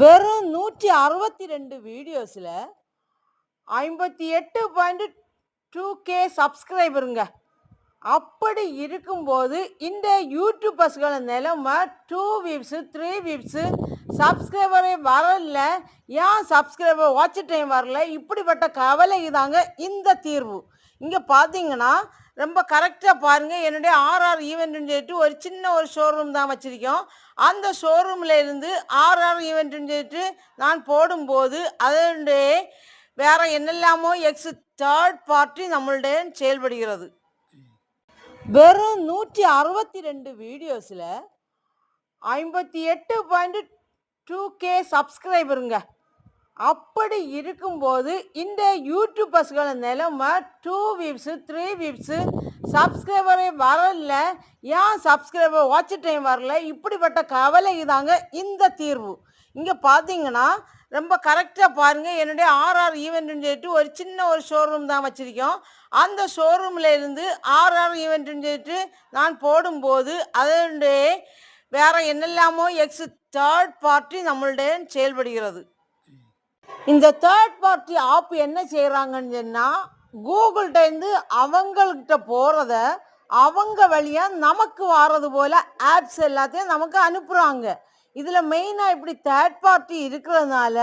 வெறும் நூற்றி அறுபத்தி ரெண்டு வீடியோஸில் ஐம்பத்தி எட்டு பாயிண்ட் டூ கே சப்ஸ்கிரைபருங்க அப்படி இருக்கும்போது இந்த யூடியூபர்ஸ்கள நிலைமை டூ வீப்ஸு த்ரீ வீப்ஸு சப்ஸ்கிரைபரே வரல. ஏன் சப்ஸ்கிரைபர் வாட்ச் டைம் வரல? இப்படிப்பட்ட கவலை இதாங்க இந்த தீர்வு. இங்கே பார்த்தீங்கன்னா ரொம்ப கரெக்டாக பாருங்கள் என்னுடைய ஆர்ஆர் ஈவெண்ட்டுன்னு சொல்லிட்டு ஒரு சின்ன ஒரு ஷோரூம் தான் வச்சுருக்கோம். அந்த ஷோரூமில் இருந்து ஆர்ஆர் ஈவெண்ட்டுன்னு சொல்லிட்டு நான் போடும்போது அதனுடைய வேற என்னெல்லாமோ எக்ஸ் தேர்ட் பார்ட்டி நம்மளுடைய செயல்படுகிறது. வெறும் நூற்றி அறுபத்தி ரெண்டு வீடியோஸில் ஐம்பத்தி எட்டு பாயிண்ட் டூ கே சப்ஸ்கிரைபருங்க அப்படி இருக்கும்போது இந்த யூடியூபர்ஸ்கள நிலைமை டூ வீப்ஸு த்ரீ வீப்ஸு சப்ஸ்கிரைபரே வரல. ஏன் சப்ஸ்கிரைபர் வாட்ச் டைம் வரல? இப்படிப்பட்ட கவலை இதாங்க இந்த தீர்வு. இங்கே பார்த்தீங்கன்னா ரொம்ப கரெக்டாக பாருங்கள் என்னுடைய ஆர்ஆர் ஈவெண்ட்டுன்னு சொல்லிட்டு ஒரு சின்ன ஒரு ஷோரூம் தான் வச்சுருக்கோம். அந்த ஷோரூமில் இருந்து ஆர்ஆர் ஈவெண்ட்டுன்னு சொல்லிட்டு நான் போடும்போது அதனுடைய வேறு என்னெல்லாமோ எக்ஸ் தேர்ட் பார்ட்டி நம்மளுடைய செயல்படுகிறது. இந்த தேர்ட் பார்ட்டி ஆப் என்ன செய்கிறாங்கன்னு சொன்னால் கூகுள்கிட்டேருந்து அவங்கள்கிட்ட போகிறத அவங்க வழியாக நமக்கு வாரது போல் ஆப்ஸ் எல்லாத்தையும் நமக்கு அனுப்புகிறாங்க இதில் மெயினாக இப்படி தேர்ட் பார்ட்டி இருக்கிறதுனால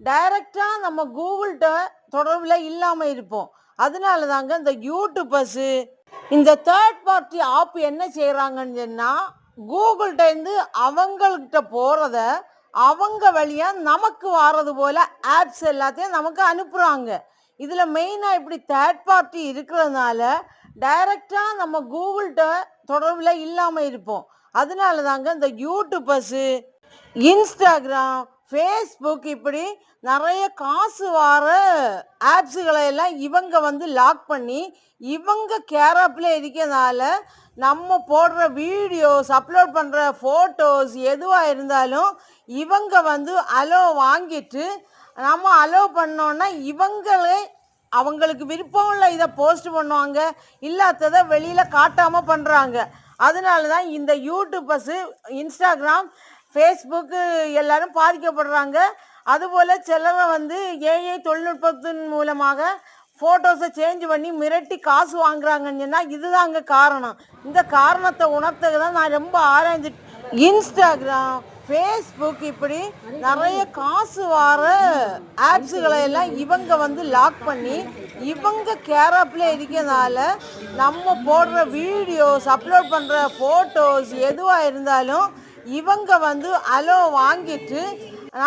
டைரெக்டாக நம்ம கூகுள்கிட்ட தொடர்பில் இல்லாமல் இருப்போம். அதனால தாங்க இந்த யூடியூபர்ஸு இந்த தேர்ட் பார்ட்டி ஆப் என்ன செய்கிறாங்கன்னு சொன்னால் கூகுள்கிட்டேருந்து அவங்கள்கிட்ட போகிறத அவங்க வழியாக நமக்கு வாரது போல் ஆப்ஸ் எல்லாத்தையும் நமக்கு அனுப்புகிறாங்க இதில் மெயினாக இப்படி தேர்ட் பார்ட்டி இருக்கிறதுனால டைரெக்டாக நம்ம கூகுள்கிட்ட தொடர்பில் இல்லாமல் இருப்போம். அதனால தாங்க இந்த யூடியூபர்ஸு இன்ஸ்டாகிராம் ஃபேஸ்புக் இப்படி நிறைய காசு வார ஆப்ஸுகளை எல்லாம் இவங்க வந்து லாக் பண்ணி இவங்க கேரப்பில் இருக்கிறதுனால நம்ம போடுற வீடியோஸ் அப்லோட் பண்ணுற ஃபோட்டோஸ் எதுவாக இருந்தாலும் இவங்க வந்து அலோ வாங்கிட்டு நம்ம அலோ பண்ணோன்னா இவங்களே அவங்களுக்கு விருப்பம் இல்லை இதை போஸ்ட் பண்ணுவாங்க. இல்லாததை வெளியில் காட்டாமல் பண்ணுறாங்க அதனால தான் இந்த யூடியூபர்ஸு இன்ஸ்டாகிராம் ஃபேஸ்புக்கு எல்லாரும் பாதிக்கப்படுறாங்க. அதுபோல் சிலரை வந்து ஏஐ தொழில்நுட்பத்தின் மூலமாக ஃபோட்டோஸை சேஞ்ச் பண்ணி மிரட்டி காசு வாங்குறாங்கன்னு சொன்னால் இதுதாங்க காரணம். இந்த காரணத்தை உணர்த்துக்கு தான் நான் ரொம்ப ஆராய்ஞ்சு இன்ஸ்டாகிராம் ஃபேஸ்புக் இப்படி நிறைய காசு வார ஆப்ஸுகளை எல்லாம் இவங்க வந்து லாக் பண்ணி இவங்க கேரப்பில் இருக்கிறதுனால நம்ம போடுற வீடியோஸ் அப்லோட் பண்ணுற ஃபோட்டோஸ் எதுவாக இருந்தாலும் இவங்க வந்து அலோ வாங்கிட்டு